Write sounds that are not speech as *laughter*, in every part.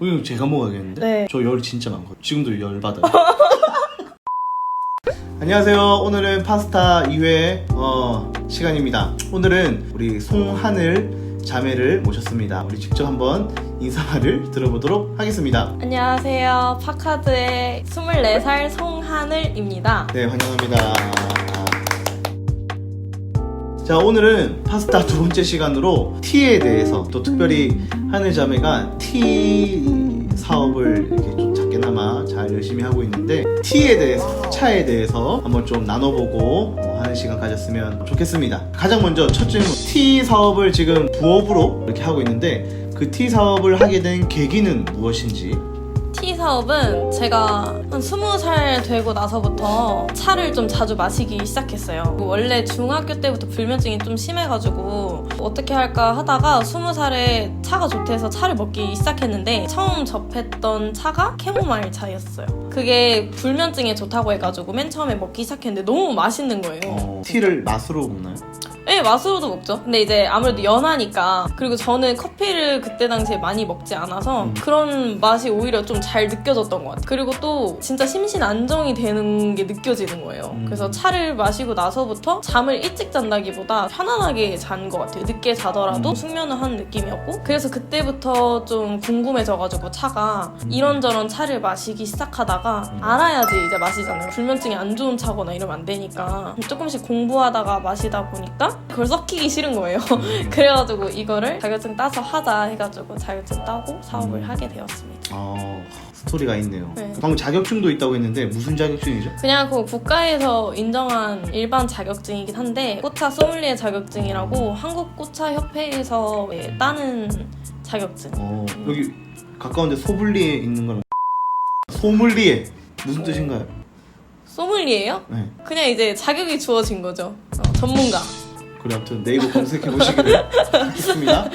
어, 이거 제가 먹어야겠는데? 네. 저 열 진짜 많거든요. 지금도 열 받아요. *laughs* 안녕하세요. 오늘은 파스타 2회 어, 시간입니다. 오늘은 우리 송하늘 자매를 모셨습니다. 우리 직접 한번 인사말을 들어보도록 하겠습니다. 안녕하세요. 파카드의 24살 송하늘입니다. 네, 환영합니다. 자, 오늘은 파스타 두 번째 시간으로 티에 대해서 또 특별히 하늘 자매가 티 사업을 이렇게 좀 작게나마 잘 열심히 하고 있는데 티에 대해서 차에 대해서 한번 좀 나눠보고 어, 하는 시간 가졌으면 좋겠습니다. 가장 먼저 첫 질문 티 사업을 지금 부업으로 이렇게 하고 있는데 그 티 사업을 하게 된 계기는 무엇인지 티 사업은 제가 한 20살 되고 나서부터 차를 좀 자주 마시기 시작했어요. 원래 중학교 때부터 불면증이 좀 심해가지고 어떻게 할까 하다가 20살에 차가 좋대서 차를 먹기 시작했는데 처음 접했던 차가 캐모마일 차였어요. 그게 불면증에 좋다고 해가지고 맨 처음에 먹기 시작했는데 너무 맛있는 거예요. 어, 티를 맛으로 먹나요? 네, 맛으로도 먹죠. 근데 이제 아무래도 연하니까. 그리고 저는 커피를 그때 당시에 많이 먹지 않아서 음. 그런 맛이 오히려 좀 잘 느껴졌던 것 같아요. 그리고 또 진짜 심신 안정이 되는 게 느껴지는 거예요. 음. 그래서 차를 마시고 나서부터 잠을 일찍 잔다기보다 편안하게 잔 것 같아요. 늦게 자더라도 음. 숙면을 한 느낌이었고. 그래서 그때부터 좀 궁금해져가지고 차가 음. 이런저런 차를 마시기 시작하다가 알아야지 이제 마시잖아요. 불면증이 안 좋은 차거나 이러면 안 되니까 조금씩 공부하다가 마시다 보니까 그걸 섞이기 싫은 거예요. *laughs* 그래가지고 이거를 자격증 따서 하자 해가지고 자격증 따고 사업을 음. 하게 되었습니다. 어, 스토리가 있네요. 네. 방금 자격증도 있다고 했는데 무슨 자격증이죠? 그냥 그 국가에서 인정한 일반 자격증이긴 한데 꽃차 소믈리에 자격증이라고 한국 꽃차 협회에서 예, 따는 자격증. 어, 여기 가까운데 소믈리에 있는 거는 소믈리에 무슨 뜻인가요? 소믈리에요? 네. 그냥 이제 자격이 주어진 거죠. 어, 전문가. 그래 아무튼 네이버 검색해 보시기를 *laughs* 하겠습니다.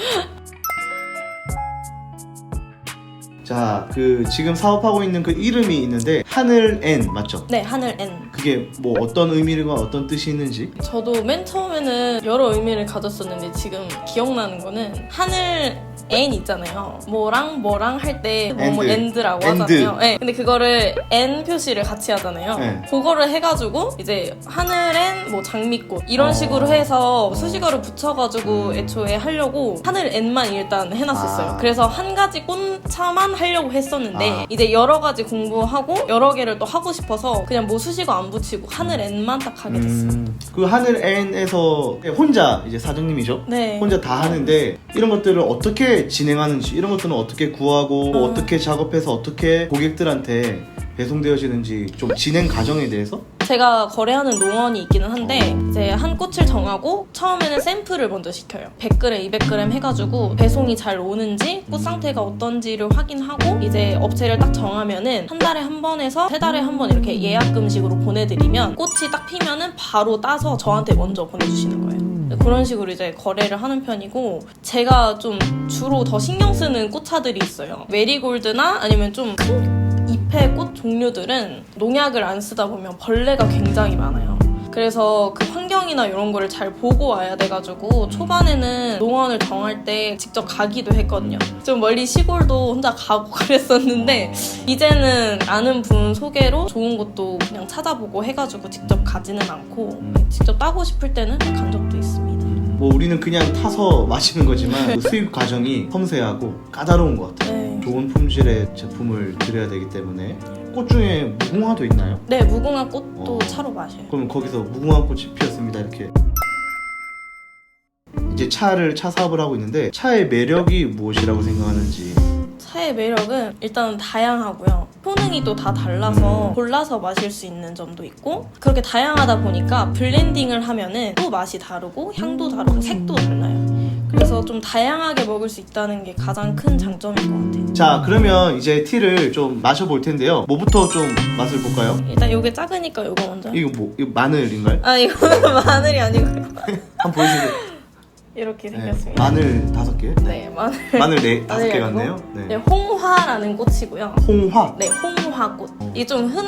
자, 그 지금 사업하고 있는 그 이름이 있는데 하늘 N 맞죠? 네, 하늘 N. 그게 뭐 어떤 의미가 어떤 뜻이 있는지 저도 맨 처음에는 여러 의미를 가졌었는데 지금 기억나는 거는 하늘 N 있잖아요. 뭐랑 뭐랑 할 때 뭐뭐 엔드. 엔드라고 엔드. 하잖아요. 네. 근데 그거를 N 표시를 같이 하잖아요. 네. 그거를 해가지고 이제 하늘엔 뭐 장미꽃 이런 어. 식으로 해서 수식어를 붙여가지고 애초에 하려고 하늘 N만 일단 해놨었어요. 아. 그래서 한 가지 꽃차만 하려고 했었는데 아. 이제 여러 가지 공부하고 여러 개를 또 하고 싶어서 그냥 뭐 수식어 안 붙이고 하늘 N만 딱 하게 됐어요. 음, 그 하늘 N에서 혼자 이제 사장님이죠? 네. 혼자 다 하는데 이런 것들을 어떻게 진행하는지 이런 것들은 어떻게 구하고 뭐 음. 어떻게 작업해서 어떻게 고객들한테 배송되어지는지 좀 진행 과정에 대해서 제가 거래하는 농원이 있기는 한데 이제 한 꽃을 정하고 처음에는 샘플을 먼저 시켜요. 100g, 200g 해가지고 배송이 잘 오는지 꽃 상태가 어떤지를 확인하고 이제 업체를 딱 정하면은 한 달에 한 번에서 세 달에 한 번 이렇게 예약금식으로 보내드리면 꽃이 딱 피면은 바로 따서 저한테 먼저 보내주시는 거예요. 그런 식으로 이제 거래를 하는 편이고 제가 좀 주로 더 신경 쓰는 꽃차들이 있어요. 메리골드나 아니면 좀 큰 잎의 꽃 종류들은 농약을 안 쓰다 보면 벌레가 굉장히 많아요. 그래서 그 환경이나 이런 거를 잘 보고 와야 돼가지고 초반에는 농원을 정할 때 직접 가기도 했거든요. 좀 멀리 시골도 혼자 가고 *laughs* 그랬었는데 이제는 아는 분 소개로 좋은 곳도 그냥 찾아보고 해가지고 직접 가지는 않고 직접 따고 싶을 때는 간 적도 있습니다. 뭐 우리는 그냥 타서 마시는 거지만 그 수입 과정이 섬세하고 까다로운 것 같아요. 네. 좋은 품질의 제품을 드려야 되기 때문에 꽃 중에 무궁화도 있나요? 네, 무궁화 꽃도 어. 차로 마셔요. 그럼 거기서 무궁화 꽃이 피었습니다 이렇게 이제 차를 차 사업을 하고 있는데 차의 매력이 무엇이라고 생각하는지 차의 매력은 일단 다양하고요. 효능이 또 다 달라서 골라서 마실 수 있는 점도 있고 그렇게 다양하다 보니까 블렌딩을 하면은 또 맛이 다르고 향도 다르고 색도 달라요. 그래서 좀 다양하게 먹을 수 있다는 게 가장 큰 장점인 것 같아요. 자 그러면 이제 티를 좀 마셔볼 텐데요 뭐부터 좀 맛을 볼까요? 일단 이게 작으니까 이거 먼저. 이거 뭐 이거 마늘인가요? 아 이거는 *laughs* 마늘이 아니고요. *laughs* 한번 보여주세요 이렇게 네, 생겼습니다. 마늘 다섯 개 네, 마늘. 마늘 네 다섯 개? 같네요 네. 네, 홍화라는 꽃이고요. 홍화 네, 홍화꽃. 어. 이게 좀 흔,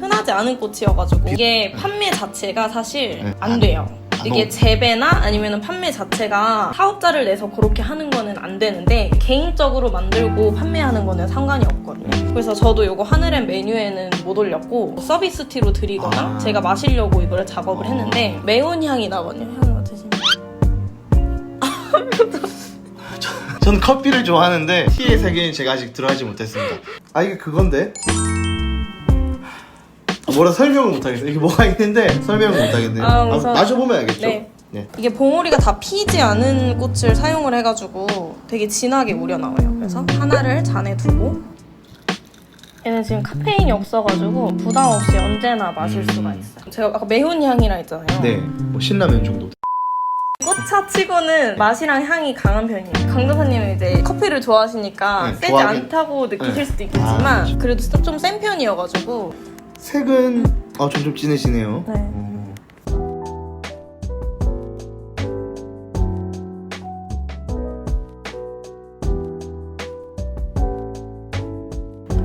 흔하지 않은 꽃이어가지고 이게 판매 자체가 사실 네. 안 돼요. 이게 너- 재배나 아니면 판매 자체가 사업자를 내서 그렇게 하는 거는 안 되는데 개인적으로 만들고 판매하는 거는 상관이 없거든요. 그래서 저도 이거 하늘의 메뉴에는 못 올렸고 서비스 티로 드리거나 아. 제가 마시려고 이거를 작업을 아. 했는데 매운 향이 나거든요. 향 맡으시면. 저는 커피를 좋아하는데 티의 세계는 제가 아직 들어가지 못했습니다. 아 이게 그건데? 아, 뭐라 설명을 못하겠어요. 이게 뭐가 있는데 설명을 못하겠네요. 아, 아, 우선- 마셔보면 알겠죠? 네. 네. 이게 봉우리가 다 피지 않은 꽃을 사용을 해가지고 되게 진하게 우려 나와요. 그래서 하나를 잔에 두고 얘는 지금 카페인이 없어가지고 부담 없이 언제나 마실 수가 있어요. 제가 아까 매운 향이라 했잖아요. 네. 뭐 신라면 정도. 꽃차 치고는 맛이랑 향이 강한 편이에요. 강도사님은 이제 커피를 좋아하시니까 네, 세지 좋아하긴- 않다고 느끼실 네. 수도 아, 있겠지만 그렇죠. 그래도 좀 센 편이어가지고 색은 아, 점점 진해지네요. 네. 어.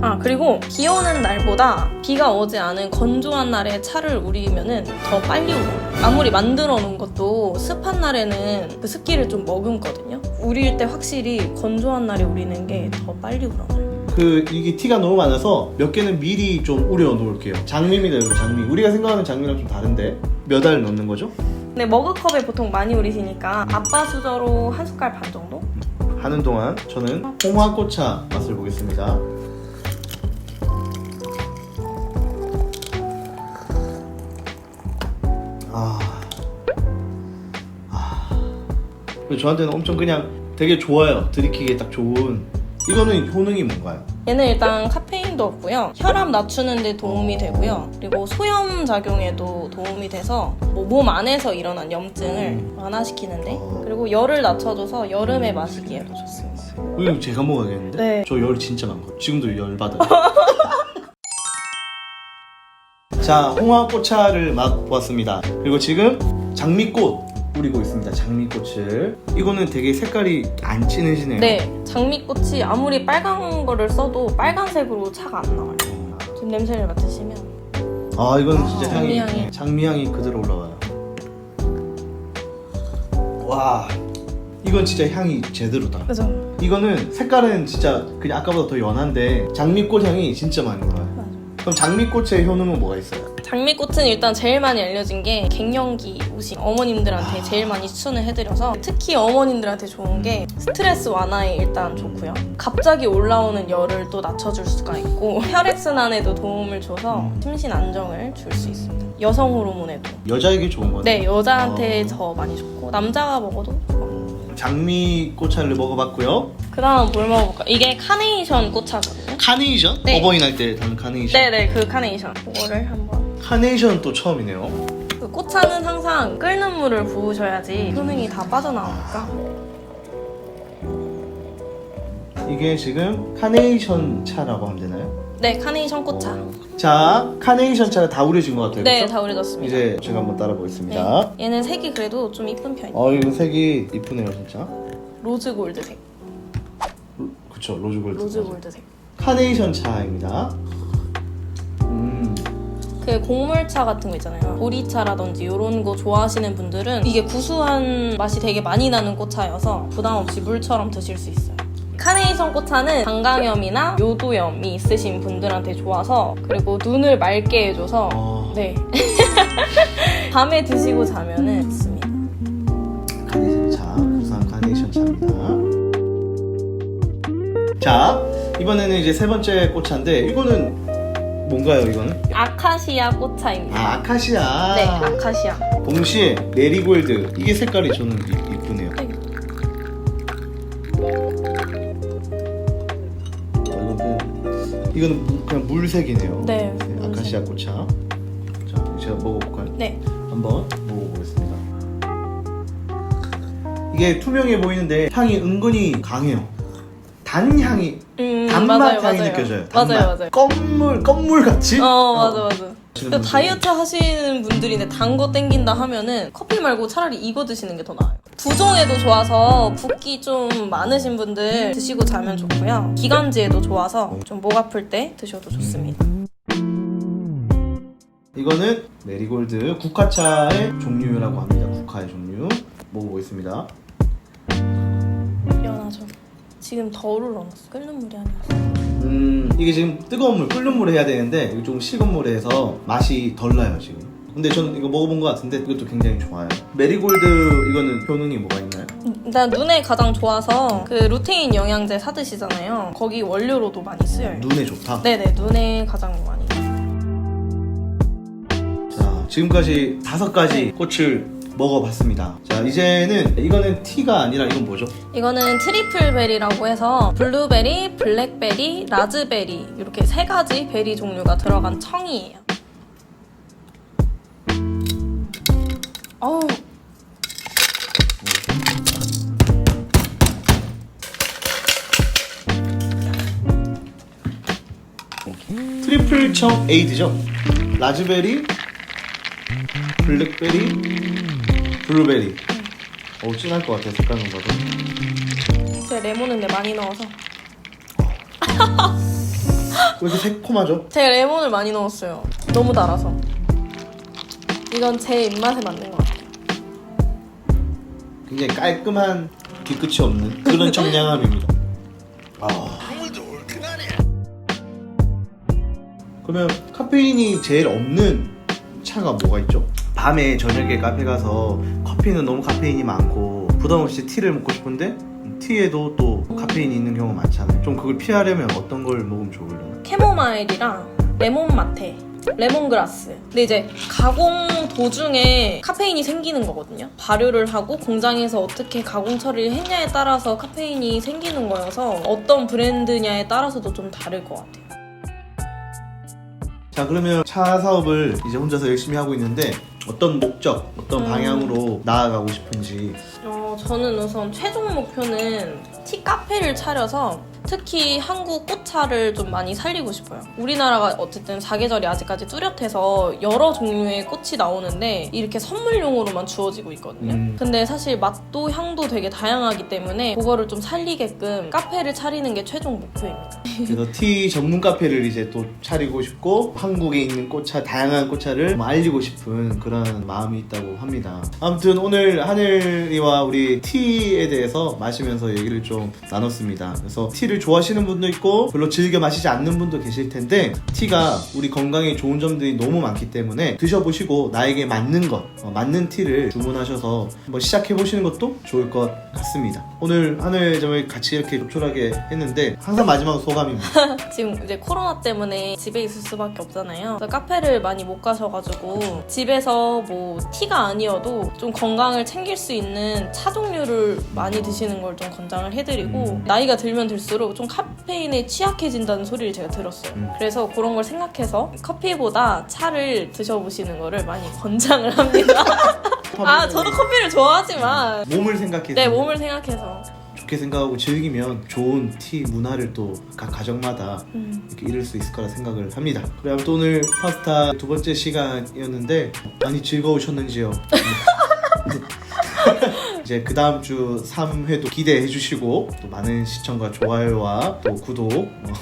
아 그리고 비 오는 날보다 비가 오지 않은 건조한 날에 차를 우리면은 더 빨리 울어요. 아무리 만들어 놓은 것도 습한 날에는 그 습기를 좀 머금거든요. 우릴 때 확실히 건조한 날에 우리는 게 더 빨리 울어요. 그 이게 티가 너무 많아서 몇 개는 미리 좀 우려 놓을게요. 장미입니다, 여러분. 장미. 우리가 생각하는 장미랑 좀 다른데 몇 알 넣는 거죠? 근데 머그컵에 보통 많이 우리시니까 아빠 수저로 한 숟갈 반 정도? 하는 동안 저는 홍화꽃차 맛을 보겠습니다. 저한테는 엄청 그냥 되게 좋아요. 들이키기에 딱 좋은. 이거는 효능이 뭔가요? 얘는 일단 카페인도 없고요. 혈압 낮추는 데 도움이 되고요. 그리고 소염 작용에도 도움이 돼서 뭐몸 안에서 일어난 염증을 완화시키는데 어. 그리고 열을 낮춰줘서 여름에 마시기에도 좋습니다. 이거 제가 먹어야겠는데? 네. 저 열 진짜 많거든요. 지금도 열 받아요. *laughs* 자, 홍화꽃차를 맛보았습니다. 그리고 지금 장미꽃 뿌리고 있습니다. 장미꽃을. 이거는 되게 색깔이 안 진해지네요. 네, 장미꽃이 아무리 빨간 거를 써도 빨간색으로 차가 안 나와요. 지금 냄새를 맡으시면 아, 이거는 진짜 아, 향이 장미향이. 장미향이 그대로 올라와요. 와, 이건 진짜 향이 제대로다. 그죠? 이거는 색깔은 진짜 그냥 아까보다 더 연한데 장미꽃 향이 진짜 많이 올라와요. 그럼 장미꽃의 효능은 뭐가 있어요? 장미꽃은 일단 제일 많이 알려진 게 갱년기 오신 어머님들한테 제일 많이 추천을 해드려서 특히 어머님들한테 좋은 게 스트레스 완화에 일단 좋고요. 갑자기 올라오는 열을 또 낮춰줄 수가 있고 혈액순환에도 도움을 줘서 심신 안정을 줄 수 있습니다. 여성 호르몬에도. 여자에게 좋은 거네. 네, 여자한테 어. 더 많이 좋고 남자가 먹어도 좋아요. 장미 꽃차를 먹어봤고요. 그 다음 뭘 먹어볼까? 이게 카네이션 꽃차거든요. 카네이션? 네. 어버이날 때 담는 카네이션. 네네, 그 카네이션. 그거를 한번. 카네이션 또 처음이네요. 그 꽃차는 항상 끓는 물을 부으셔야지 효능이 다 빠져나오니까. 이게 지금 카네이션 차라고 하면 되나요? 네, 카네이션 꽃차. 자, 카네이션 차가 다 우려진 것 같아요. 네, 그쵸? 다 우려졌습니다. 이제 제가 한번 따라 보겠습니다. 네. 얘는 색이 그래도 좀 이쁜 편이에요. 어, 이거 색이 이쁘네요, 진짜. 로즈 골드색. 로- 그쵸, 로즈 골드. 로즈 골드색. 카네이션 차입니다. 음, 그 곡물차 같은 거 있잖아요. 보리차라든지 이런 거 좋아하시는 분들은 이게 구수한 맛이 되게 많이 나는 꽃차여서 부담 없이 물처럼 드실 수 있어요. 카네이션 꽃차는 방광염이나 요도염이 있으신 분들한테 좋아서 그리고 눈을 맑게 해줘서 어, 네 *laughs* 밤에 드시고 자면은 좋습니다. 카네이션 차, 부산 카네이션 차입니다. 자, 이번에는 이제 세 번째 꽃차인데 이거는 뭔가요, 이거는? 아카시아 꽃차입니다. 아, 아카시아. 네, 아카시아. 동시에 메리골드 이게 색깔이 저는 이- 이쁘네요. 네. 어, 이거는 그냥 물색이네요. 네, 아카시아 꽃차. 자, 제가 먹어볼까요? 네. 한번 먹어보겠습니다. 이게 투명해 보이는데 향이 은근히 강해요. 단 향이, 음, 단맛 향이 맞아요. 느껴져요. 단맛. 맞아요, 맞아요. 껌물, 껌물 같이. 어, 맞아, 맞아. 하시는 그 분들이. 다이어트 하시는 분들인데 단 거 땡긴다 하면은 커피 말고 차라리 이거 드시는 게 더 나아요. 부종에도 좋아서 붓기 좀 많으신 분들 드시고 자면 좋고요. 기관지에도 좋아서 좀 목 아플 때 드셔도 좋습니다. 이거는 메리골드 국화차의 종류라고 합니다. 모카의 종류 먹어보겠습니다. 미안하죠. 지금 덜을 넣어놨어. 끓는 물이 아니었어. 음 이게 지금 뜨거운 물 끓는 물에 해야 되는데 이거 조금 식은 물에 해서 맛이 덜 나요 지금. 근데 저는 이거 먹어본 것 같은데 이것도 굉장히 좋아요. 메리골드 이거는 효능이 뭐가 있나요? 일단 눈에 가장 좋아서 그 루테인 영양제 사드시잖아요. 거기 원료로도 많이 쓰여요. 눈에 좋다. 네네 눈에 가장 많이. 자, 지금까지 다섯 가지 꽃을 먹어봤습니다. 자, 이제는 이거는 티가 아니라 이건 뭐죠? 이거는 트리플 베리라고 해서 블루베리, 블랙베리, 라즈베리 이렇게 세 가지 베리 종류가 들어간 청이에요. 어우 트리플 청 에이드죠. 라즈베리, 블랙베리, 블루베리. 어, 진할 것 같아요. 색깔만 봐도. 제가 레몬을 내 많이 넣어서 왜 이렇게 새콤하죠? 제가 레몬을 많이 넣었어요. 너무 달아서. 이건 제 입맛에 맞는 것 같아요. 굉장히 깔끔한 뒤끝이 없는 그런 청량함입니다. *laughs* 아. 그러면 카페인이 제일 없는 차가 뭐가 있죠? 밤에 저녁에 카페 가서 커피는 너무 카페인이 많고 부담 없이 티를 먹고 싶은데 티에도 또 카페인이 있는 경우가 많잖아요. 좀 그걸 피하려면 어떤 걸 먹으면 좋을려나? 캐모마일이랑 레몬 마테, 레몬그라스. 근데 이제 가공 도중에 카페인이 생기는 거거든요. 발효를 하고 공장에서 어떻게 가공 처리를 했냐에 따라서 카페인이 생기는 거여서 어떤 브랜드냐에 따라서도 좀 다를 것 같아요. 자 그러면 차 사업을 이제 혼자서 열심히 하고 있는데 어떤 목적, 어떤 음. 방향으로 나아가고 싶은지 어, 저는 우선 최종 목표는 티 카페를 차려서 특히 한국 꽃차를 좀 많이 살리고 싶어요. 우리나라가 어쨌든 사계절이 아직까지 뚜렷해서 여러 종류의 꽃이 나오는데 이렇게 선물용으로만 주어지고 있거든요. 음. 근데 사실 맛도 향도 되게 다양하기 때문에 그거를 좀 살리게끔 카페를 차리는 게 최종 목표입니다. 그래서 티 전문 카페를 이제 또 차리고 싶고 한국에 있는 꽃차 다양한 꽃차를 좀 알리고 싶은 그런 마음이 있다고 합니다. 아무튼 오늘 하늘이와 우리 티에 대해서 마시면서 얘기를 좀 나눴습니다. 그래서 티를 좋아하시는 분도 있고 별로 즐겨 마시지 않는 분도 계실 텐데 티가 우리 건강에 좋은 점들이 너무 많기 때문에 드셔보시고 나에게 맞는 것, 어, 맞는 티를 주문하셔서 한번 시작해 보시는 것도 좋을 것 같습니다. 오늘 하늘점을 같이 이렇게 조촐하게 했는데 항상 마지막 소감입니다. *laughs* 지금 이제 코로나 때문에 집에 있을 수밖에 없잖아요. 그래서 카페를 많이 못 가셔가지고 집에서 뭐 티가 아니어도 좀 건강을 챙길 수 있는 차 종류를 많이 드시는 걸 좀 권장을 해드리고 음. 나이가 들면 들수록 좀 카페인에 취약해진다는 소리를 제가 들었어요. 음. 그래서 그런 걸 생각해서 커피보다 차를 드셔보시는 거를 많이 권장을 합니다. *laughs* 아 저도 커피를 좋아하지만 몸을 생각해서 네 몸을 생각해서 좋게 생각하고 즐기면 좋은 티 문화를 또 각 가정마다 음. 이렇게 이룰 수 있을 거라 생각을 합니다. 그래 아무튼 오늘 파스타 두 번째 시간이었는데 많이 즐거우셨는지요? *laughs* 네. 이제 그 다음 주 3회도 기대해 주시고 또 많은 시청과 좋아요와 또 구독 어,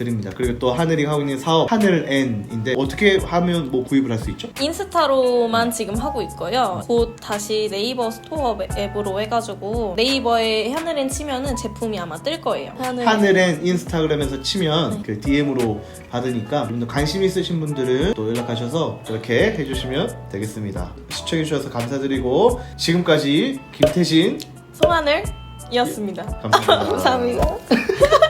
드립니다. 그리고 또 하늘이 하고 있는 사업 하늘앤인데 어떻게 하면 뭐 구입을 할 수 있죠? 인스타로만 지금 하고 있고요. 곧 다시 네이버 스토어 앱으로 해가지고 네이버에 하늘엔 치면은 제품이 아마 뜰 거예요. 하늘. 하늘엔 인스타그램에서 치면 네. 그 DM으로 받으니까 여러분들 관심 있으신 분들은 또 연락하셔서 그렇게 해주시면 되겠습니다. 시청해주셔서 감사드리고 지금까지 김태신 송하늘이었습니다. 감사합니다. *laughs* 감사합니다. *laughs*